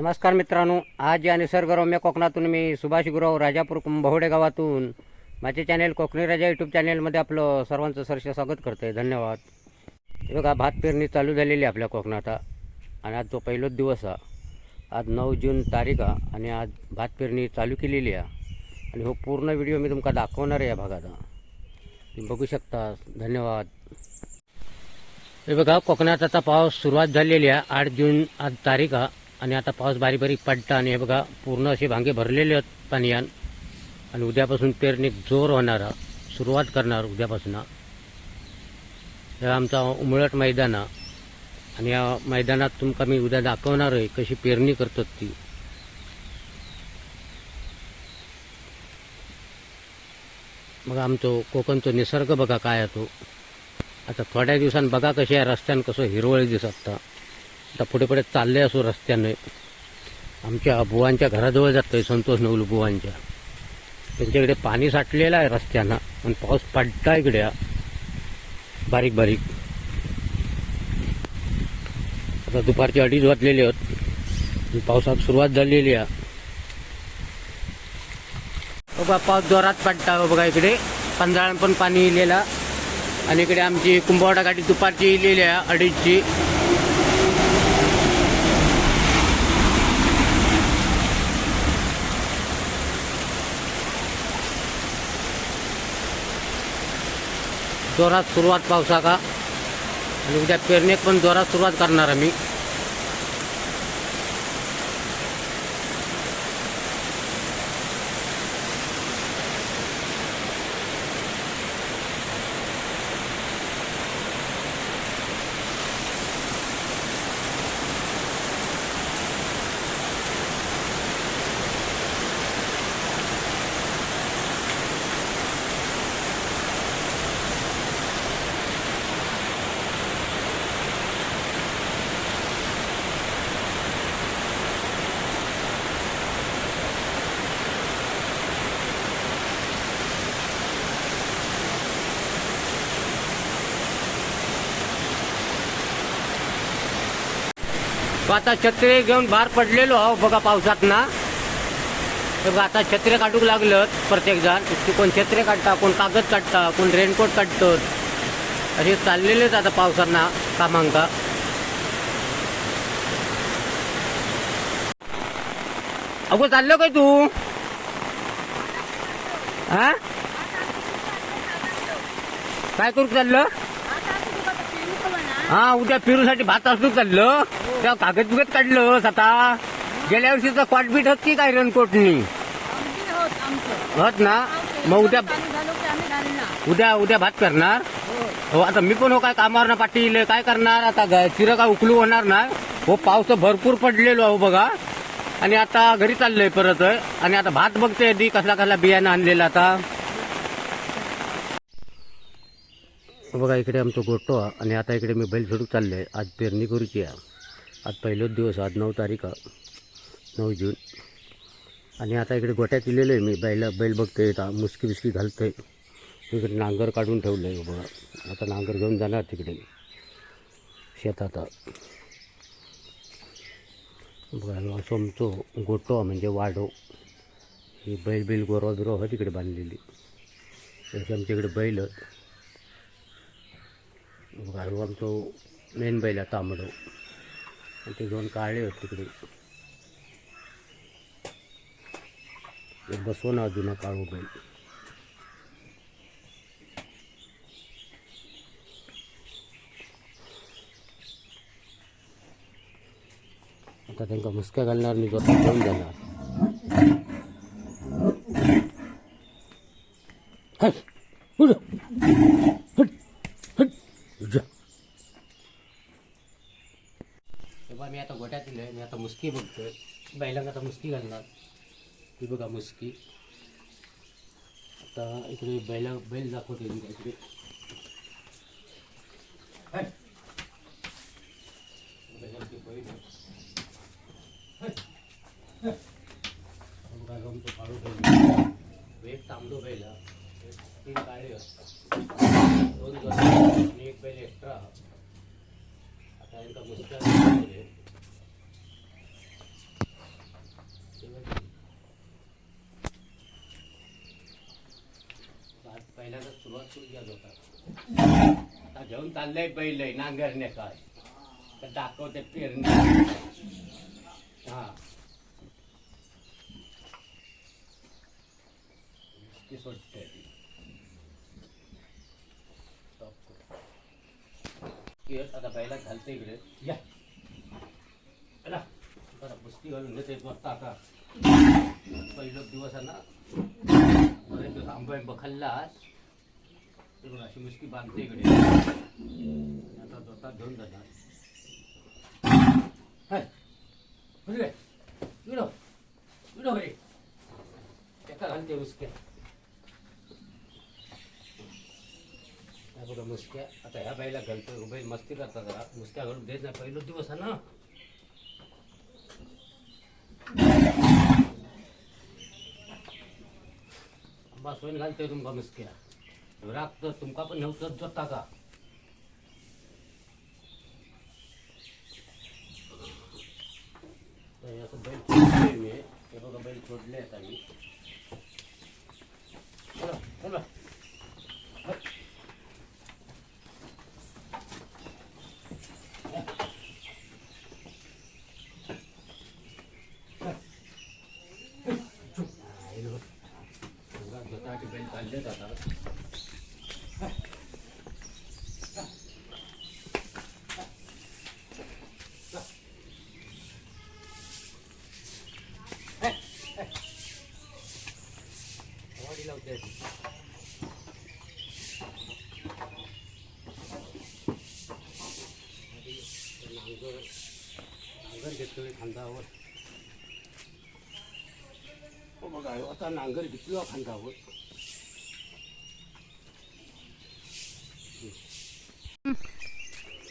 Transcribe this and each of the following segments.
नमस्कार मित्रांनो आज या निसर्गरम्य कोकणातून मी सुभाष गुरव राजापूर कुंभवडे गावातून माझे चॅनेल कोकणी राजा यूट्यूब चॅनेलमध्ये आपलं सर्वांचं सरस स्वागत करतो आहे धन्यवाद. हे बघा भात पेरणी चालू झालेली आहे आपल्या कोकणात. आणि आज जो पहिलोच दिवस आहे आज नऊ जून तारीख आहे आणि आज भात पेरणी चालू केलेली आहे. आणि हो पूर्ण व्हिडिओ मी तुमका दाखवणार आहे या भागात. तुम्ही बघू शकता. धन्यवाद. हे बघा कोकणात आता पाऊस सुरुवात झालेली आहे. आठ जून आज तारीख आहे. आणि आता पाऊस बारीक बारीक पडता आणि हे बघा पूर्ण असे भांगे भरलेले आहेत पाण्यान. आणि उद्यापासून पेरणी जोर होणार सुरुवात करणार उद्यापासून. हे आमचा उमळट मैदान. आहे. आणि या मैदानात तुमका मी उद्या दाखवणार आहे कशी पेरणी करतात ती. मग आमचं कोकणचं निसर्ग बघा काय तो. आता थोड्या दिवसांनी बघा कशी आहे रस्त्यानं कसं हिरवळ दिसत आता पुढे पुढे चालले असो रस्त्याने. आमच्या बुवांच्या घराजवळ जातोय संतोष नवलू बुवांच्या. त्यांच्याकडे पाणी साठलेलं आहे रस्त्यांना पण पाऊस पडता इकडे. बारीक बारीक. आता दुपारचे अडीच वाजलेले आहेत. पावसात सुरुवात झालेली आहे. बघा पाऊस जोरात पडता हो बघा इकडे. पंधरा पण पाणी इलेला आणि इकडे आमची कुंभवाडा गाडी दुपारची इलेली आहे अडीचची. जोरात सुरुवात पावसाचा आणि उद्या पेरणीत पण जोरात सुरुवात करणार आम्ही. आता छत्री घेऊन बाहेर पडलेलो आहो बघा पावसात ना तर आता छत्रे काढूक लागलं प्रत्येक जण कोण छत्रे काढता कोण कागद काढता कोण रेनकोट काढतात असे चाललेलेच आता पावसांना कामांक कामांका. अगो चाललो काय तू? हा? काय करू चाललं? हा उद्या फिरूसाठी भात असलो चाललं त्या कागद बिगत काढलं आता गेल्या वर्षीचा क्वाटबीट होत की काय रेनकोटनी? होत ना? मग उद्या उद्या उद्या भात करणार? हो आता मी पण हो काय कामावर ना पाटील काय करणार? आता चिरं काय उकलू होणार ना? हो पाऊस भरपूर पडलेलो अहो बघा. आणि आता घरी चाललोय परत. आणि आता भात बघते आधी कसला कसला बियाणं आणलेला आता. बघा इकडे आमचं गोटो आणि आता इकडे मी बैल सोडून आहे आज पेरणी करूची आहे. आज पहिलोच दिवस आज नऊ तारीख नऊ जून. आणि आता इकडे गोट्यात दिलेलो आहे मी. बैल बैल बघतो आता मुसकी बिस्की घालतोय. इकडे नांगर काढून ठेवलं आहे बघा. आता नांगर घेऊन जाणार तिकडे. शेतात बघा ह्यो असं आमचं गोटो म्हणजे वाडो ही बैल बैल गोरवा बिरवा आहे तिकडे बांधलेली. तशी आमच्या इकडे बैल. आहेत. बघा ह्यो आमचं मेन बैल आहे तांबडो आणि ते दोन काळे आहेत तिकडे एक बसवून जुना काळू बैल आता त्यांना मुसक्या घालणार आणि स्वतः घेऊन जाणार हट, उठ. हट, हट, जा. तेव्हा मी आता गोट्यात दिलंय मी आता मुसकी बघतोय. बैलांना आता मुस्की घालणार. ती बघा मुस्की. आता इकडे बैला बैल दाखवते मी इकडे हट. बैलांची बैल आहे. हट. हट. बघा गमतो तांबडो बैल तीन काळे असतात. दोन आणि एक बैल एक्स्ट्रा आता यांका मुसक्या पहिल्यांदा सुरुवात सुरू द्या होता आता घेऊन चाललंय बैल आहे नांगरणे काय. तर दाखवते पेरणी. हा. सोडते आता बैला घालते इकडे. या. बरं बुस्ती घालून घेते बघता का पहिलं दिवस आहे ना. बरेच दिवस आंबे बखल्लास अशी मुस्की बांधते इकडे. आता दोता घेऊन जाणार. हाय बरे विडो विडो एका घालते मुसक्या. बघा मुसक्या. आता ह्या बाईला घालतो उभे मस्ती करता जरा. मुसक्या घालून देत नाही. पहिलो दिवस आहे ना. आंबा सोयन घालते तुमका मुसक्या. राखत तुमका पण नव्हतं जोता का? तर असं बैल सोडले मी. हे बघा बैल सोडले आता मी चला चला जोताची बैल चालले जातात वाडी लावते अशी. आधी नांगर नांगर खांदावर हो बघा आता नांगर घेतला खांदावर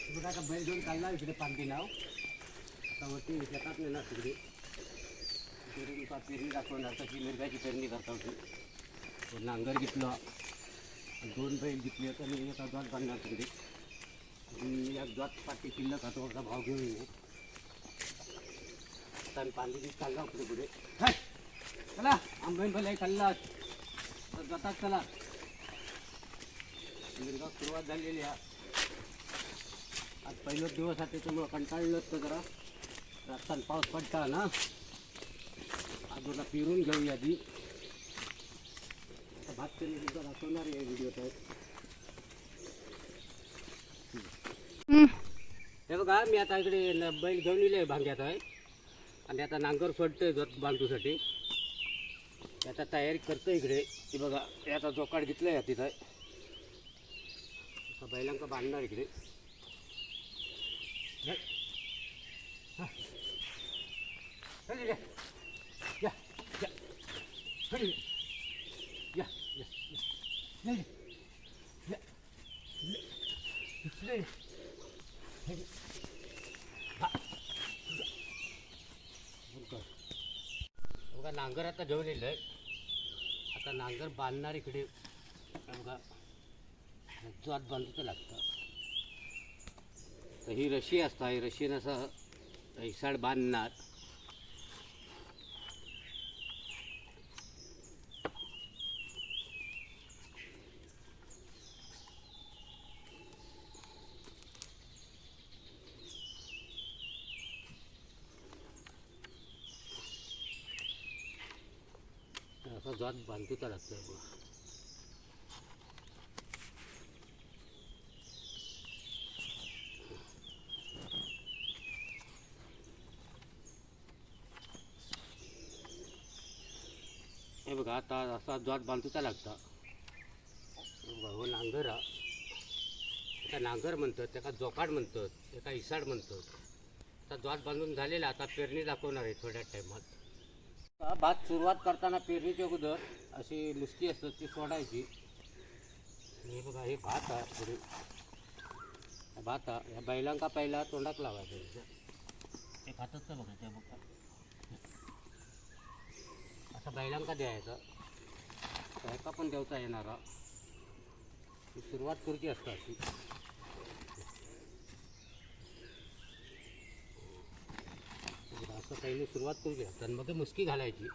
बघा आता बैल घेऊन काढला इकडे पांदी नाव आता वरती शेतात नेणार तिकडे तिकडे पेरणी दाखवणार तशी मिरगाची पेरणी करता होती नांगर घेतला दोन बैल घेतले तर मी एका द्वात बांधणार तिकडे आणि एक द्वात पाठी शिल्लक खातो भाव घेऊन पांदी घेत चालला पुढे पुढे! चला। आंबेन भले खाल्ला तर जातात चला। मिरगा सुरुवात झालेली आहे आज पहिलाच दिवस आहे त्याच्यामुळं कंटाळलं तर जरा। रस्त्यात पाऊस पडता ना। अजून फिरून घेऊया आधी आता भात पेरणी सुद्धा दाखवणार आहे व्हिडिओ तर हे बघा मी आता इकडे न- बैल घेऊन इले भांग्यात आहे आणि आता नांगर सोडतोय जोत बांधूसाठी. आता तयारी करतो इकडे. ती बघा याचा जोकाड घेतलंय या तिथं. बैलांका बांधणार इकडे. हे. हा. चल इकडे. या या चल इकडे. या या या. या इकडे. या. या. इकडे. हे घे. हा. बंद कर. बघा नांगर आता घेऊन आहे आता नांगर बांधणार इकडे. हे बघा. जोत बांधतो लागतं. तर ही रशी असता ही रशीनं असं हिसाड बांधणार. असं बांधतो लागतं बघा हे बघा आता असा जात बांधूचा लागता हो नांगर हा त्याला नांगर म्हणतात त्याला जोकाड म्हणतात त्याला इसाड म्हणतात आता ज्वात बांधून झालेला आता पेरणी दाखवणार आहे थोड्या टायमात भात सुरुवात करताना पेरणीच्या अगोदर अशी लुसकी असतात ती सोडायची. हे बघा हे भात आहे थोडी भात आहे या बैलांका पहिला तोंडात लावायचं ते खातच तर बघा त्या बघा. असं बैलांका द्यायचं. त्याका पण देवता येणारा. सुरुवात करूची असतं अशी. असं पहिले सुरुवात करूया. असतात आणि मुसकी घालायची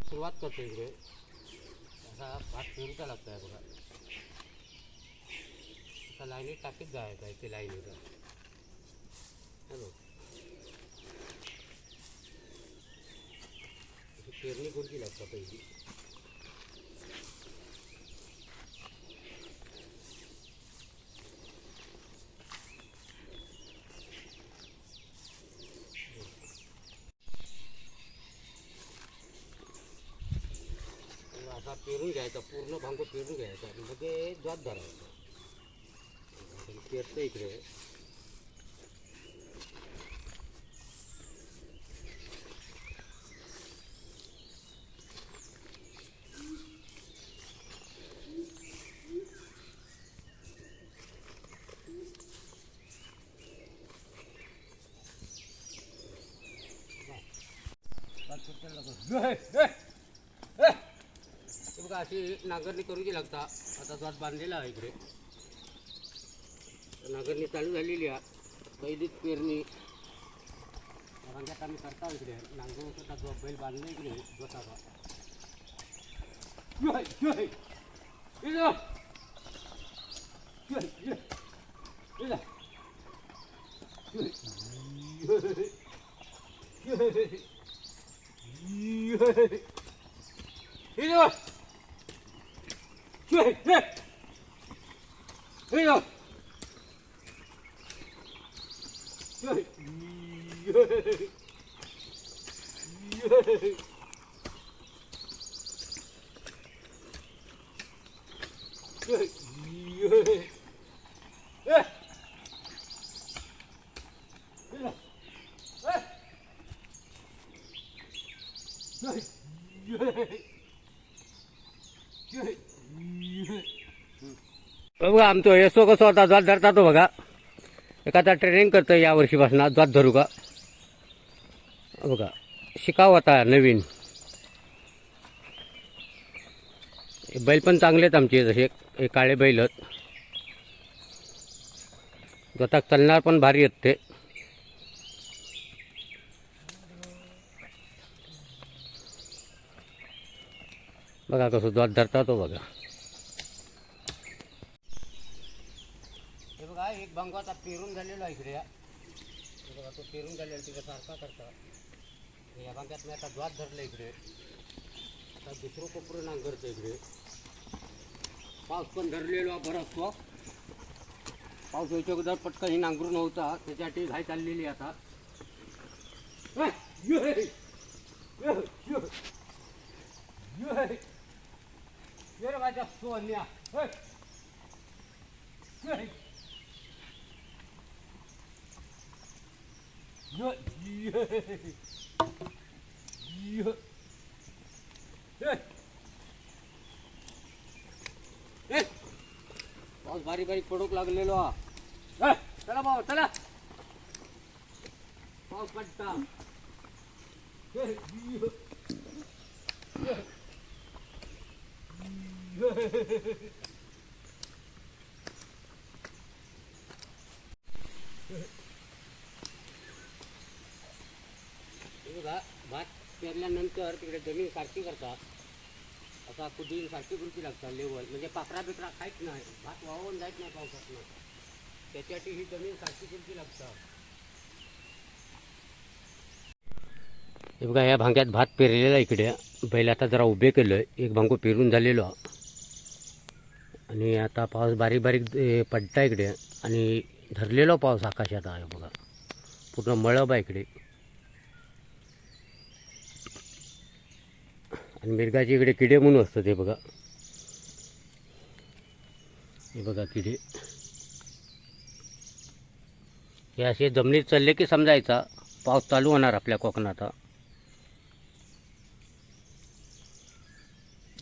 सुरुवात करतो इकडे असा भात पेरूचा लागतो आहे बघा आता लाईनीत टाकीत जायचं आहे ते लाईनीत हॅलो अशी पेरणी कोणती लागतं पहिली? असा पेरून घ्यायचा पूर्ण भांगो पेरून घ्यायचा म्हणजे मग ते धरायचा. पेरतं इकडे. हे बघा अशी नांगरणी करूची लागता आता. जात बांधलेला आहे इकडे. नांगरणी चालू झालेली आहे. पहिलीच पेरणी. रंगात आम्ही करता इकडे. नांगरून सुद्धा जो बैल बांधला इकडे स्वतःचा 一定会，去对，哎呀，对，一嘿，一嘿。对，哎。बघा आमचं येसो कसं आता जात धरता तो हो बघा. एखादा ट्रेनिंग करतो या वर्षीपासून जात धरू का? हो बघा शिकाव आता नवीन. हे बैल पण चांगले आहेत आमचे जसे हे काळे बैल आहेत. जोताक चालणार पण भारी आहेत ते. बघा कसं दात धरता तो हो बघा. हे बघा एक भांगो आता पेरून झालेलो आहे इकडे. हे बघा तो पेरून झालेला तिकडे सारखा करता. या भांग्यात मी आता द्वात धरलं इकडे. आता दुसरं कोपरं नांगरतं इकडे. पाऊस पण धरलेलो आहे बराच तो. पाऊस यायच्या अगोदर पटकन ही नांगरून होता. त्याच्यासाठी घाई चाललेली आता ए, ये, ये, ये, ये. ये रे माझ्या सोन्या. पाऊस बारीक बारीक पडूक लागलेलो. हा. चला भाऊ चला. पाऊस पडता ए, ये. ये. हे बघा भात पेरल्यानंतर तिकडे जमीन सारखी करतात आता कुठे सारखी कृती लागतात लेवल म्हणजे पाकरा बिकरा खायच नाही. भात वाहून जायच नाही पावसातनं. त्याच्यासाठी ही जमीन सारखी कृती लागतात हे बघा या भांग्यात भात पेरलेला आहे इकडे. बैल आता जरा उभे केलं. एक भांगो पेरून झालेलो. आणि आता पाऊस बारीक बारीक पडता इकडे. आणि धरलेला पाऊस आकाशात आहे बघा. पूर्ण मळब आहे इकडे. आणि मिरगाचे इकडे किडे म्हणून असतात ते बघा. हे बघा किडे. हे असे जमिनीत चालले की समजायचा पाऊस चालू होणार आपल्या कोकणात.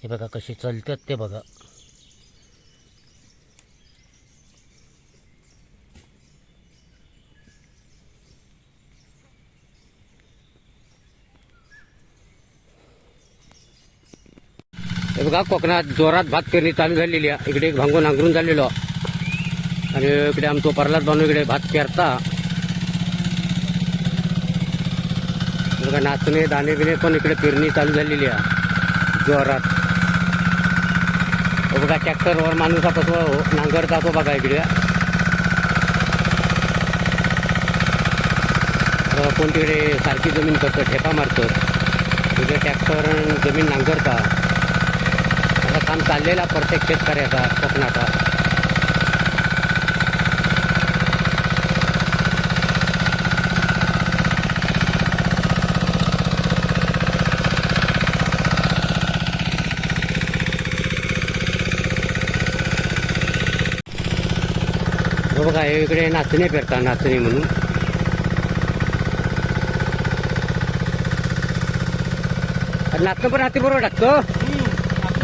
हे बघा कसे चालतात ते बघा. हे बघा कोकणात जोरात भात पेरणी चालू झालेली आहे. इकडे एक भांगो नांगरून झालेलो. आणि इकडे आमचो परलाद बांधून इकडे भात पेरता. बघा नाचणे दाणे बिणे पण इकडे पेरणी चालू झालेली आहे. जोरात. बघा ट्रॅक्टरवर माणूस आपण कसं हो. नांगरता तो बघा इकडे. कोण तिकडे सारखी जमीन करतं ठेपा मारतं. तिकडे ट्रॅक्टर जमीन नांगरता. काम चाललेला प्रत्येक शेतकऱ्याचा कोकणाचा. बघा हे इकडे नाचणे पेरता नाचणे म्हणून. नाचणं पण हाती बरोबर टाकतो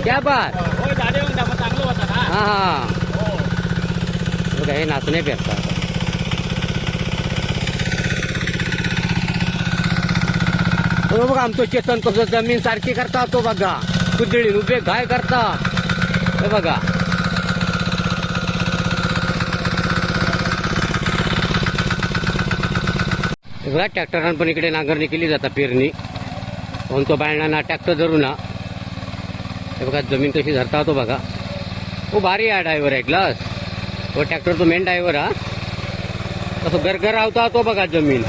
त्या बात? चांगलं होतं ना. हा हा. हो बघा हे नाचणे पेरतात बघा आमचं चेतन कसं जमीन सारखी करता तो बघा. कुदळीन उभे गाय करता. हे बघा. बघा ट्रॅक्टरान पण इकडे नांगरणी केली जाता पेरणी. पण तो बायणांना ट्रॅक्टर धरू ना. हे बघा जमीन कशी धरता तो बघा. हो भारी आहे ड्रायव्हर आहे ग्लास हो ट्रॅक्टर तो मेन ड्रायव्हर हा. तसं गरगर आवता तो बघा जमीन.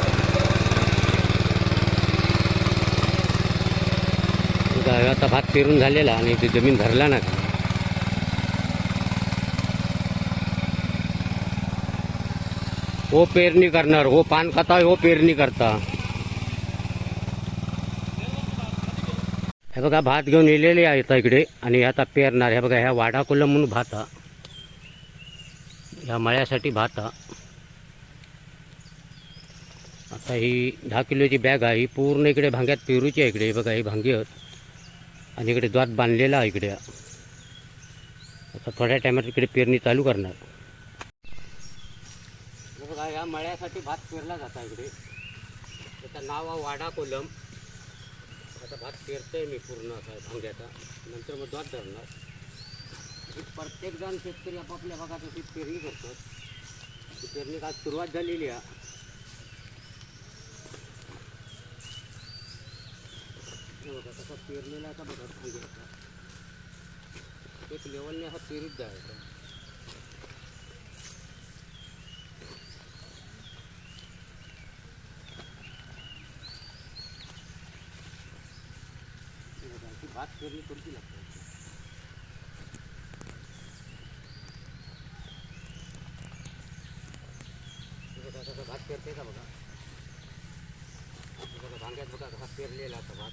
आता भात पेरून झालेला आणि ते जमीन धरला ना. हो पेरणी करणार हो पान खाता हो पेरणी करता. हे बघा भात घेऊन येलेले आहेत इकडे. आणि आता पेरणार. हे बघा ह्या वाडा कोलम म्हणून भात हा ह्या मळ्यासाठी भात हा आता ही दहा किलोची बॅग आहे. ही पूर्ण इकडे भांग्यात पेरूची आहे इकडे. बघा ही भांगी आहेत. आणि इकडे द्वात बांधलेला आहे इकडे. आता थोड्या टायमात इकडे पेरणी चालू करणार. बघा ह्या मळ्यासाठी भात पेरला जाता इकडे. त्याचं नाव आहे वाडा कोलम आता भात पेरतोय मी पूर्ण असा भांग्याचा. नंतर मग द्वात धरणार. ही प्रत्येक जण शेतकरी आपापल्या भागात अशी पेरणी करतात. ती पेरणी आज सुरुवात झालेली आहे. बघा तसा पेरणीला आता बघा भांग्याचा. एक लेवलने हा पेरीत जायचा. भात पेरणी करूची लागते. भात पेरते का बघा? भांग्यात बघा कसा पेरलेला आता भात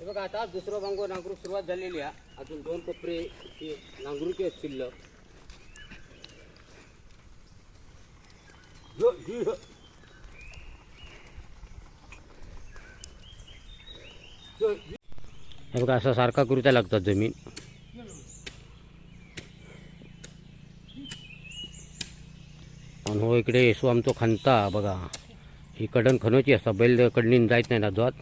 हे बघा आता दुसरं भांगो नांगरू सुरुवात झालेली आहे. अजून दोन कोपरे नांगरूचे आहेत शिल्लक. हे बघा असं सारखा करूचा लागतात जमीन. आणि हो इकडे येसू आमचो खणता बघा. ही कडण खणोची असता बैल कडणीन जायत नाही ना जोत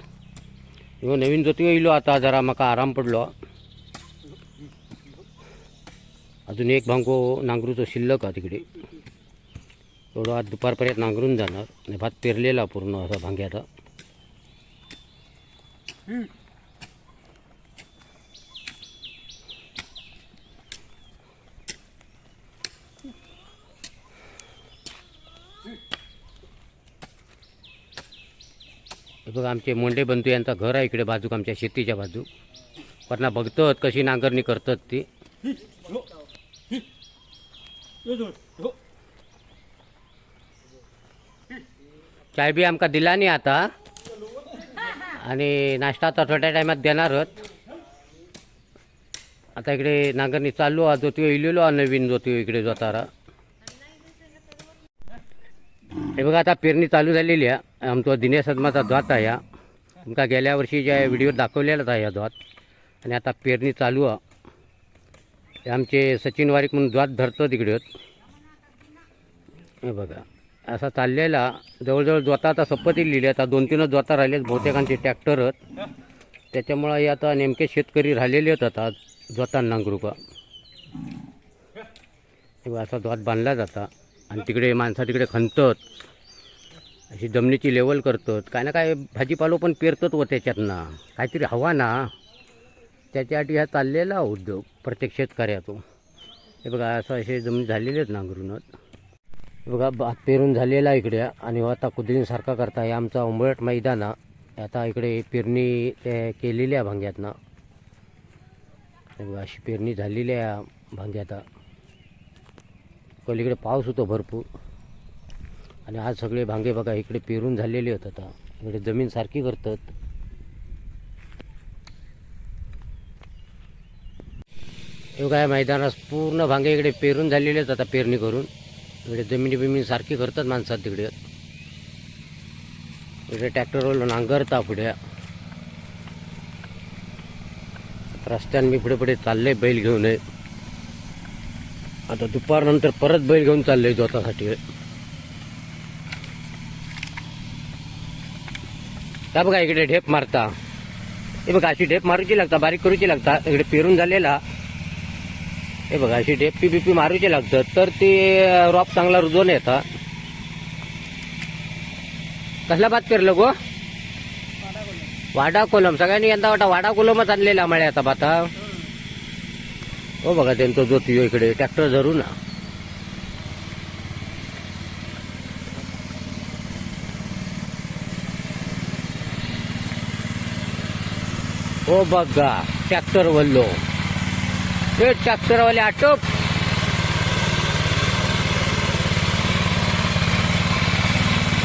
ह्यो नवीन जोती येयलो आता जरा म्हाका आराम पडलो. अजून एक भांगो नांगरूचो शिल्लक हा तिकडे. थोडं आज दुपारपर्यंत नांगरून जाणार. आणि भात पेरलेला पूर्ण असा भांग्याचा. बघा आमचे मोंडे बंधू यांचा घर आहे इकडे बाजूक आमच्या शेतीच्या बाजू पण बघतात कशी नांगरणी करतात ती. चाय बी आमका दिला नाही आता. आणि नाश्ता आता थोड्या टायमात देणारच. आता इकडे नांगरणी चालू आहे जो तो इलेलो नवीन जो तो इकडे जोतारा. हे बघा आता पेरणी चालू झालेली आहे. आमचा दिनेश सदमाचा द्वात आहे हा. तुमका गेल्या वर्षी ज्या व्हिडिओ दाखवलेलाच आहे या द्वात. आणि आता पेरणी चालू आहे आमचे सचिन वारीक म्हणून द्वात धरतो तिकडे. हे बघा. असा चाललेला जवळजवळ द्वाता आता संपत्ती लिहिली आता दोन तीनच द्वाता राहिलेत बहुतेकांचे ट्रॅक्टर त्याच्यामुळं हे आता नेमके शेतकरी राहिलेले आहेत आता जोता नांगरुका असा द्वात बांधला जाता. आणि तिकडे माणसं तिकडे खणतात. अशी जमिनीची लेवल करतात. काय ना काय भाजीपालो पण पेरतात व त्याच्यातनं. काहीतरी हवा ना. त्याच्यासाठी हा चाललेला उद्योग प्रत्येक शेतकऱ्यातो हे बघा असं असे जमीन झालेले आहेत नांगरूनच. हे बघा भात पेरून झालेला आहे इकडे. आणि हो, आता कुदरीसारखा करता. हे आमचा उंबरट मैदान आता इकडे पेरणी ते केलेली आहे भांग्यातनं. हे बघा अशी पेरणी झालेली आहे भांग्यात. पलीकडे पाऊस होतो भरपूर. आणि आज सगळे भांगे बघा इकडे पेरून झालेले आहेत आता. इकडे जमीन सारखी करतात. एवढा काय मैदानात पूर्ण भांगे इकडे पेरून झालेले आहेत आता पेरणी करून. इकडे जमिनी बिमिनी सारखी करतात माणसात तिकडे. इकडे ट्रॅक्टरवर नांगरता पुढे. रस्त्याने मी पुढे पुढे चाललंय बैल घेऊन. आहे आता दुपारनंतर परत बैल घेऊन चाललंय जोतासाठी. आता बघा इकडे ढेप मारता. हे बघा अशी ढेप मारूची लागता बारीक करूची लागता. इकडे पेरून झालेला. हे बघा अशी ढेपी बिपी मारूची लागतं. तर ते रॉप चांगला रुजवून येतात कसला भात पेरलं गो? वाडा कोलम. सगळ्यांनी यंदा वाटा वाडा कोलमच आणलेला मळ्या आता भाता हो. बघा त्यांचा जो तियो इकडे ट्रॅक्टर धरू ना. हो बघा ट्रॅक्टर वल्लो हे ट्रॅक्टरवाले आटोप.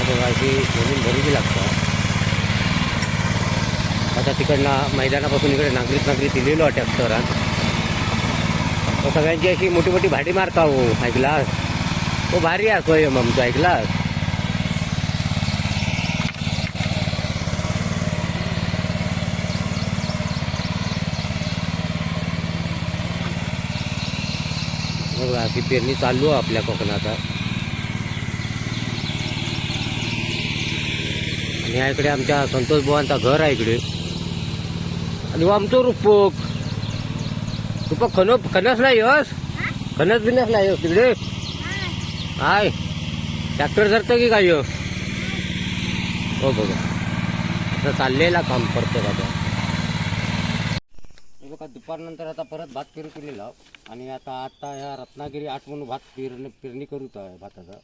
बघा अशी जमीन भरूची लागतं. आता तिकडनं मैदानापासून इकडे नागरिक नागरिक दिलेलो ट्रॅक्टरात सगळ्यांची अशी मोठी मोठी भाडी मारता हो ऐकलास? हो भारी आहे स्वयं आमचं ऐकलास बघा अशी पेरणी चालू आहे आपल्या कोकणात. आणि या इकडे आमच्या संतोष बुवांचा घर आहे इकडे. आणि आमचं रुपक. रुपक खन खनस नाही यस खनस बिनस नाही यस तिकडे. हाय. ट्रॅक्टर धरतं की काय ह्यो? हो बघा. असं चाललेला काम करतो बाबा. दुपारनंतर आता परत भात पेरू केलेला. आणि आता आता ह्या रत्नागिरी आठ म्हणून भात पेरणी पेरणी करूत आहे भाताचा.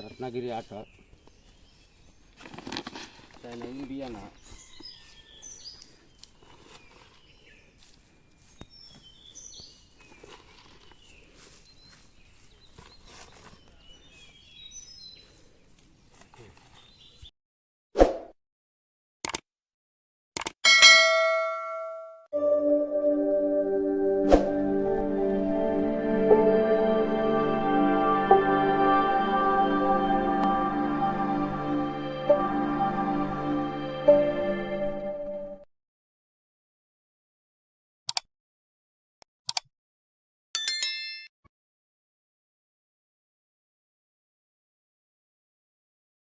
रत्नागिरी आठ. त्या नवीन बियाणा.